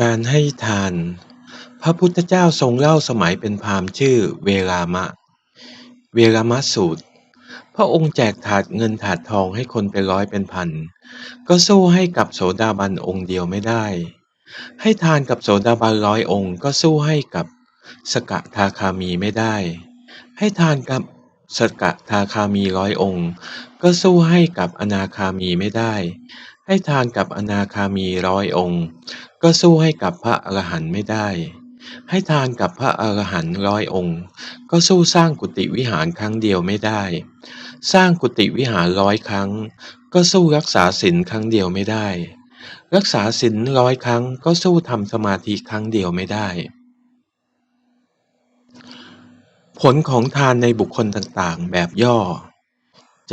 การให้ทาน พระพุทธเจ้าทรงเล่าสมัยเป็นพราหมณ์ชื่อเวรามะ เวรามะสูตร พระองค์แจกถาดเงินถาดทองให้คนเป็นร้อยเป็นพัน ก็สู้ให้กับโสดาบันองค์เดียวไม่ได้ ให้ทานกับโสดาบันร้อยองค์ก็สู้ให้กับสกทาคามีไม่ได้ ให้ทานกับสกทาคามีร้อยองค์ ก็สู้ให้กับอนาคามีไม่ได้ ให้ทานกับอนาคามีร้อยองค์ ก็สู้ให้กับพระอรหันต์ไม่ได้ ให้ทานกับพระอรหันต์ร้อยองค์ ก็สู้สร้างกุฏิวิหารครั้งเดียวไม่ได้ สร้างกุฏิวิหารร้อยครั้ง ก็สู้รักษาศีลครั้งเดียวไม่ได้ รักษาศีลร้อยครั้ง ก็สู้ทำสมาธิครั้งเดียวไม่ได้ ผลของทานในบุคคลต่างๆ แบบย่อ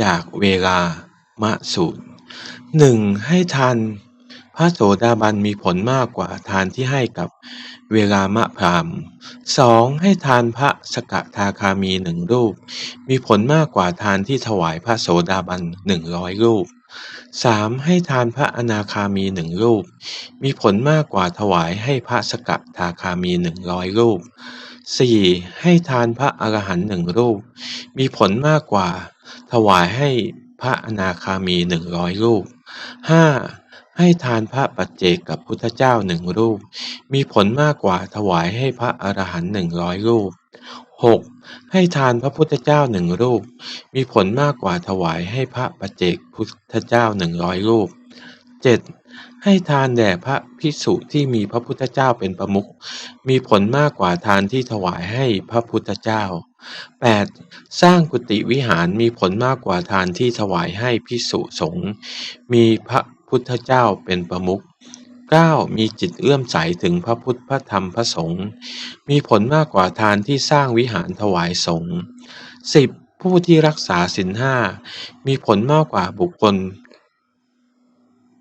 จากเวลามะสูตรหนึ่งให้ทาน ระโสดาบันมีผลมากกว่าทานที่ให้กับเวลามะพรามสองให้ทานพระสกทาคามีหนึ่งรูป มีผลมากกว่าทานที่ถวายพระโสดาบันหนึ่งร้อยรูปสามให้ทานพระอนาคามีหนึ่งรูป มีผลมากกว่าถวายให้พระสกทาคามีหนึ่งร้อยรูปสี่ให้ทานพระอรหันต์หนึ่งรูป มีผลมากกว่าถวายให้พระอนาคามีหนึ่งร้อยรูปห้า ให้ทานพระปัจเจกกับพุทธเจ้าหนึ่งรูป มีผลมากกว่าถวายให้พระอรหันต์หนึ่งร้อยรูปหกให้ทานพระพุทธเจ้าหนึ่งรูป มีผลมากกว่าถวายให้พระปัจเจกพุทธเจ้าหนึ่งร้อยรูปเจ็ดให้ทานแด่พระภิกษุที่มีพระพุทธเจ้าเป็นประมุข มีผลมากกว่าทานที่ถวายให้พระพุทธเจ้า 8. สร้างกุฏิวิหารมีผลมากกว่าทานที่ถวายให้ภิกษุสงฆ์ มีพระ พุทธเจ้าเป็นประมุข 9. มีจิตเอื้อมใสถึงพระพุทธพระธรรมพระสงฆ์มีผลมากกว่าทานที่สร้างวิหารถวายสงฆ์ 10. ผู้ที่รักษาศีลห้ามีผลมากกว่าบุคคล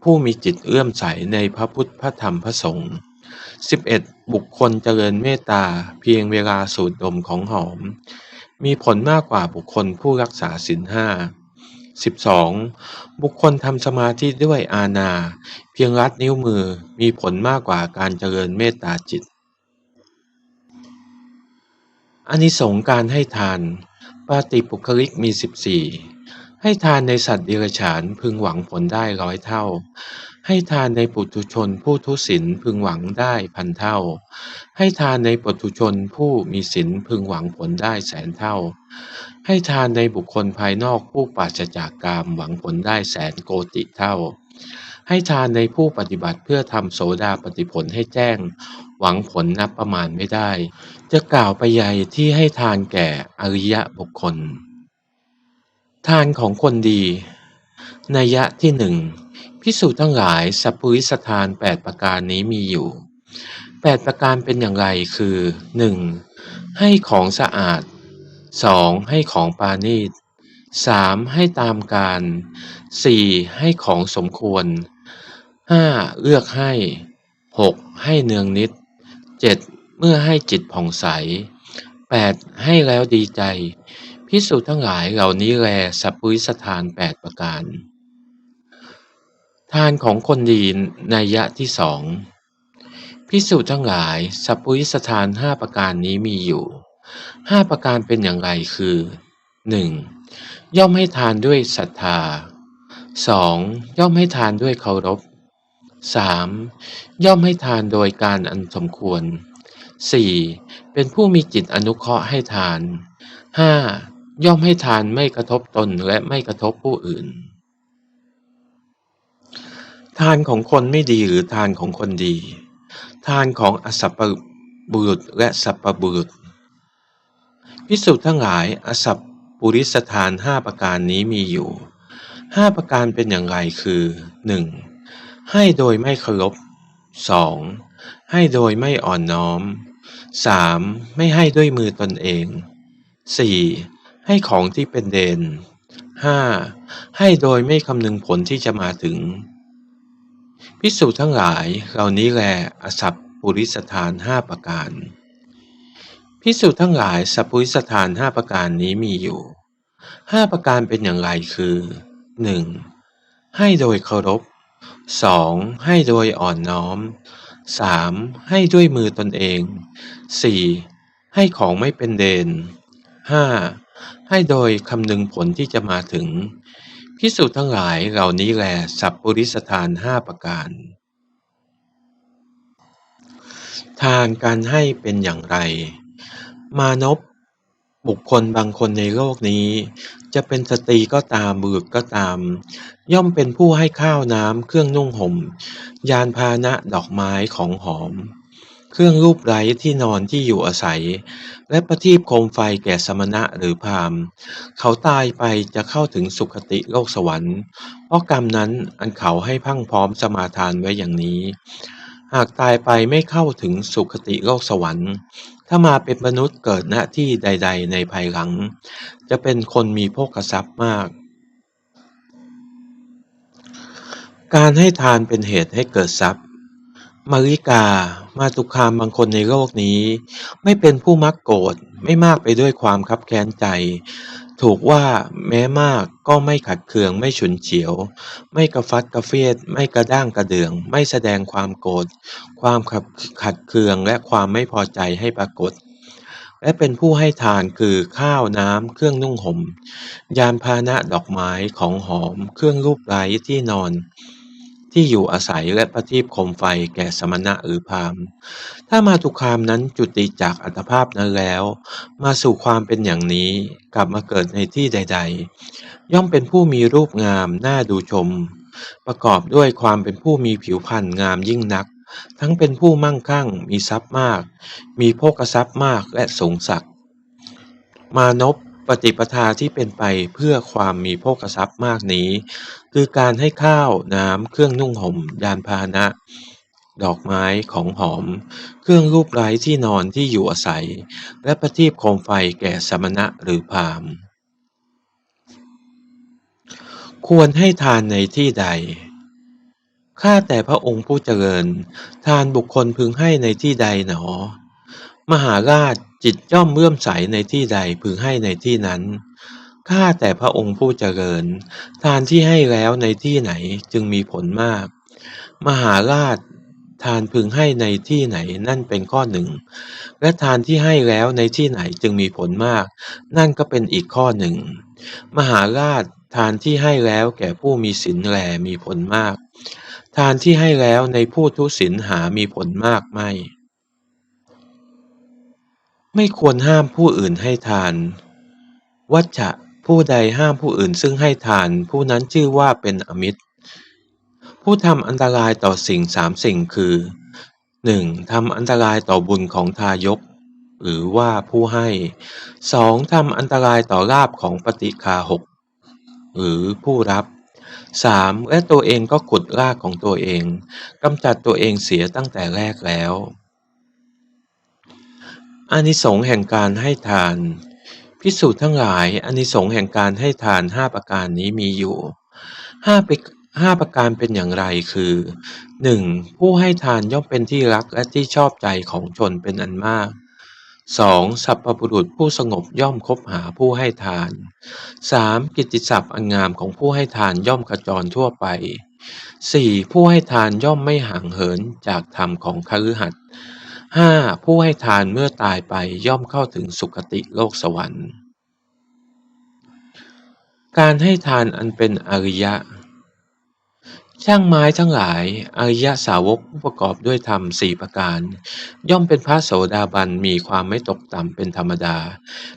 ผู้มีจิตเอื้อมใสในพระพุทธพระธรรมพระสงฆ์ 11. บุคคลเจริญเมตตาเพียงเวลาสูดดมของหอม มีผลมากกว่าบุคคลผู้รักษาศีลห้า 12. บุคคลทำสมาธิด้วยอาณา เพียงรัดนิ้วมือมีผลมากกว่าการเจริญเมตตาจิตอานิสงส์การให้ทานปาติปุคลิกมี 14 ให้ทานในสัตว์ดิรัจฉานพึงหวังผลได้ร้อยเท่า ให้ทานในปุถุชนผู้ทุศีลพึงหวังได้พันเท่า ให้ทานในปุถุชนผู้มีศีลพึงหวังผลได้แสนเท่า ให้ทานในบุคคลภายนอกผู้ปราศจากกามหวังผลได้แสนโกติเท่า ให้ทานในผู้ปฏิบัติเพื่อทำโสดาปฏิผลให้แจ้ง หวังผลนับประมาณไม่ได้ จะกล่าวไปใหญ่ที่ให้ทานแก่อริยบุคคล ทานของคนดีนัยยะที่หนึ่ง พิสูจน์ทั้งหลายสัพพุริสทานแปดประการนี้มีอยู่แปดประการเป็นอย่างไรคือหนึ่งให้ของสะอาดสองให้ของปาณีตสามให้ตามการสี่ให้ของสมควรห้าเลือกให้หกให้เนืองนิดเจ็ดเมื่อให้จิตผ่องใสแปดให้แล้วดีใจ พิสูจน์ทั้งหลายเหล่านี้แลสัพพุริสทานแปดประการ ทานของคนดีนัยยะที่สองพิสูจน์ทั้งหลายสัพพุริสทานห้าประการนี้มีอยู่ห้าประการเป็นอย่างไรคือหนึ่งย่อมให้ทานด้วยศรัทธาสองย่อมให้ทานด้วยเคารพสามย่อมให้ทานโดยการอันสมควรสี่เป็นผู้มีจิตอนุเคราะห์ให้ทานห้าย่อมให้ทานไม่กระทบตนและไม่กระทบผู้อื่น ทานของคนไม่ดีหรือทานของคนดี ทานของอสัพปบุรุษและสัพปบุรุษพิสุทั้งหลายอสัพปุริสถานห้าประการนี้มีอยู่ห้าประการเป็นอย่างไรคือหนึ่งให้โดยไม่เคารพสองให้โดยไม่อ่อนน้อมสามไม่ให้ด้วยมือตนเองสี่ให้ของที่เป็นเดนห้าให้โดยไม่คำนึงผลที่จะมาถึง พิสูจน์ทั้งหลายเหล่านี้แลอสัพปุริสถานห้าประการพิสูจน์ทั้งหลายสัพพุริสถานห้าประการนี้มีอยู่ห้าประการเป็นอย่างไรคือหนึ่งให้โดยเคารพสองให้โดยอ่อนน้อม 3. ให้ด้วยมือตนเอง 4. ให้ของไม่เป็นเดน 5. ให้โดยคำนึงผลที่จะมาถึง พิสูจน์ทั้งหลายเหล่านี้แลสัพปริสทานห้าประการ ทานการให้เป็นอย่างไร มานพบุคคลบางคนในโลกนี้ จะเป็นสตรีก็ตามบุรุษก็ตาม ย่อมเป็นผู้ให้ข้าวน้ำเครื่องนุ่งห่ม ยานพาหนะดอกไม้ของหอม เครื่องรูปไร้ที่นอนที่อยู่อาศัย และประทีปโคมไฟแก่สมณะหรือพราหมณ์ เขาตายไปจะเข้าถึงสุคติโลกสวรรค์ เพราะกรรมนั้นอันเขาให้พั่งพร้อมสมาทานไว้อย่างนี้ หากตายไปไม่เข้าถึงสุคติโลกสวรรค์ ถ้ามาเป็นมนุษย์เกิดณที่ใด ๆ ในภายหลัง จะเป็นคนมีโภคทรัพย์มากการให้ทานเป็นเหตุให้เกิดทรัพย์ มาริกา มาตุคามบางคนในโลกนี้ ไม่เป็นผู้มักโกรธไม่มากไปด้วยความคับแค้นใจ ถูกว่าแม้มากก็ไม่ขัดเคืองไม่ฉุนเฉียว ไม่กระฟัดกระเฟียด ไม่กระด้างกระเดือง ไม่แสดงความโกรธความขัดขัดเคืองและความไม่พอใจให้ปรากฏ และเป็นผู้ให้ทานคือข้าวน้ำเครื่องนุ่งห่มยานพาหนะดอกไม้ของหอม เครื่องรูปไร้ที่นอน ที่อยู่อาศัยและประทีปโคมไฟแก่สมณะหรือพราหมณ์ ถ้ามาตุคามนั้นจุติจากอัตภาพนั้นแล้ว มาสู่ความเป็นอย่างนี้กลับมาเกิดในที่ใด ๆ ย่อมเป็นผู้มีรูปงามน่าดูชม ประกอบด้วยความเป็นผู้มีผิวพรรณงามยิ่งนัก ทั้งเป็นผู้มั่งคั่ง มีทรัพย์มาก มีโภคทรัพย์มากและสูงสักมานพปฏิปทาที่เป็นไปเพื่อความมีโภคทรัพย์มากนี้ คือการให้ข้าวน้ำเครื่องนุ่งห่มยานพาหนะ ดอกไม้ของหอม เครื่องรูปไร้ที่นอนที่อยู่อาศัย และประทีปโคมไฟแก่สมณะหรือพราหมณ์ควรให้ทานในที่ใด ข้าแต่พระองค์ผู้เจริญ ทานบุคคลพึงให้ในที่ใดหนอ มหาราชจิตย่อมเลื่อมใสในที่ใดพึงให้ในที่นั้น ข้าแต่พระองค์ผู้เจริญ ทานที่ให้แล้วในที่ไหนจึงมีผลมาก มหาราชทานพึงให้ในที่ไหนนั่นเป็นข้อหนึ่ง และทานที่ให้แล้วในที่ไหนจึงมีผลมาก นั่นก็เป็นอีกข้อหนึ่ง มหาราชทานที่ให้แล้วแก่ผู้มีศีลแลมีผลมาก ทานที่ให้แล้วในผู้ทุศีลหามีผลมากไม่ ไม่ควรห้ามผู้อื่นให้ทาน วัชชะ ผู้ใดห้ามผู้อื่นซึ่งให้ทาน ผู้นั้นชื่อว่าเป็นอมิตร ผู้ทำอันตรายต่อสิ่งสามสิ่งคือ 1. ทำอันตรายต่อบุญของทายก หรือว่าผู้ให้ 2. ทำอันตรายต่อลาภของปฏิคาหก หรือผู้รับ 3. และตัวเองก็ขุดรากของตัวเองกำจัดตัวเองเสียตั้งแต่แรกแล้วอานิสงส์แห่งการให้ทาน พิสูจน์ทั้งหลายอานิสงส์แห่งการให้ทานห้าประการนี้มีอยู่ห้าไปห้าประการเป็นอย่างไรคือ 1. ผู้ให้ทานย่อมเป็นที่รักและที่ชอบใจของชนเป็นอันมาก 2. สัพพบุรุษผู้สงบย่อมคบหาผู้ให้ทาน 3. กิตติศัพท์อันงามของผู้ให้ทานย่อมกระจรทั่วไป 4. ผู้ให้ทานย่อมไม่ห่างเหินจากธรรมของคฤหัสถ์ 5. ผู้ให้ทานเมื่อตายไปย่อมเข้าถึงสุคติโลกสวรรค์ การให้ทานอันเป็นอริยะ ช่างไม้ทั้งหลาย อริยสาวกผู้ประกอบด้วยธรรมสี่ประการ ย่อมเป็นพระโสดาบันมีความไม่ตกต่ำเป็นธรรมดา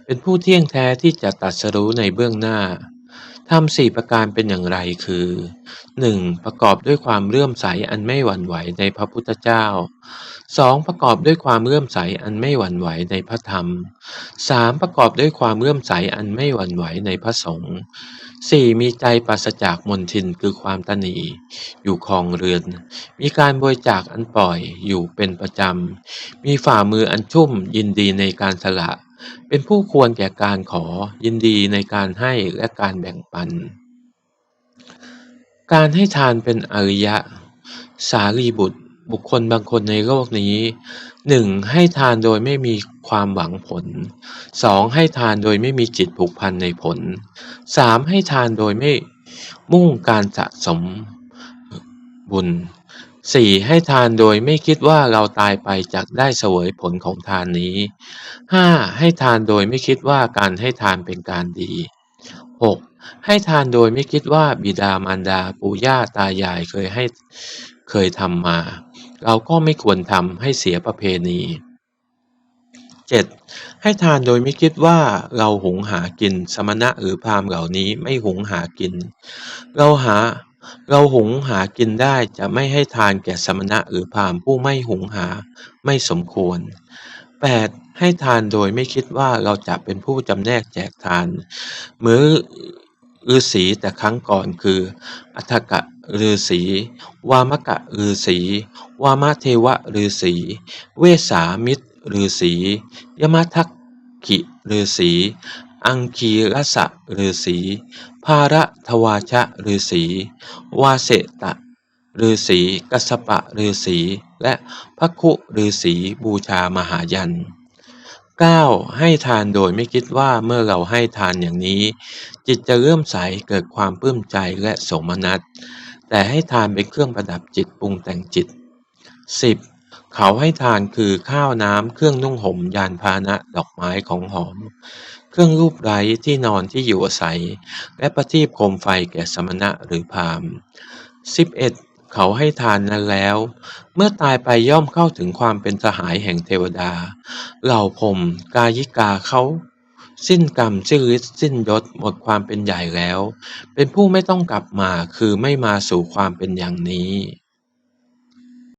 เป็นผู้เที่ยงแท้ที่จะตรัสรู้ในเบื้องหน้า ธรรมสี่ประการเป็นอย่างไรคือ 1. ประกอบด้วยความเลื่อมใสอันไม่หวั่นไหวในพระพุทธเจ้า 2. ประกอบด้วยความเลื่อมใสอันไม่หวั่นไหวในพระธรรม 3. ประกอบด้วยความเลื่อมใสอันไม่หวั่นไหวในพระสงฆ์ 4. มีใจปราศจากมนทินคือความตนีอยู่ครองเรือน มีการบริจาคอันปล่อยอยู่เป็นประจำ มีฝ่ามืออันชุ่มยินดีในการสละ เป็นผู้ควรแก่การขอยินดีในการให้และการแบ่งปัน การให้ทานเป็นอริยะ สารีบุตร บุคคลบางคนในโลกนี้หนึ่งให้ทานโดยไม่มีความหวังผลสองให้ทานโดยไม่มีจิตผูกพันในผลสามให้ทานโดยไม่มุ่งการสะสมบุญ 4. ให้ทานโดยไม่คิดว่าเราตายไปจากได้เสวยผลของทานนี้ 5. ให้ทานโดยไม่คิดว่าการให้ทานเป็นการดี 6. ให้ทานโดยไม่คิดว่าบิดามารดาปู่ย่าตายายเคยให้เคยทำมา เราก็ไม่ควรทำให้เสียประเพณี 7. ให้ทานโดยไม่คิดว่าเราหุงหากิน สมณะหรือพราหมณ์เหล่านี้ไม่หุงหากิน เราหา เราหุงหากินได้จะไม่ให้ทานแก่สมณะหรือพราหมณ์ผู้ไม่หุงหา ไม่สมควร 8. ให้ทานโดยไม่คิดว่าเราจะเป็นผู้จำแนกแจกทาน มือฤาษีแต่ครั้งก่อนคือ อัฏฐกะฤาษีวามกะฤาษีวามเทวะฤาษีเวสามิตรฤาษียมทักขิฤาษีอังคีรสะฤาษี ภาระทวาชะฤาษี วาเสตะฤาษีกัสสปะฤาษีและพักคุฤาษีบูชามหายัน 9. ให้ทานโดยไม่คิดว่าเมื่อเราให้ทานอย่างนี้ จิตจะเริ่มใสเกิดความปลื้มใจและสมนัตแต่ให้ทานเป็นเครื่องประดับจิตปรุงแต่งจิต 10. เขาให้ทานคือข้าวน้ำเครื่องนุ่งห่มยานพาหนะดอกไม้ของหอม เครื่องรูปไร้ที่นอนที่อยู่อาศัย และประทีปโคมไฟแก่สมณะหรือพราหมณ์ 11. เขาให้ทานนั้นแล้ว เมื่อตายไปย่อมเข้าถึงความเป็นสหายแห่งเทวดา เหล่าพรมกายิกาเขาสิ้นกรรมสิ้นฤทธิ์สิ้นยศหมดความเป็นใหญ่แล้ว เป็นผู้ไม่ต้องกลับมาคือไม่มาสู่ความเป็นอย่างนี้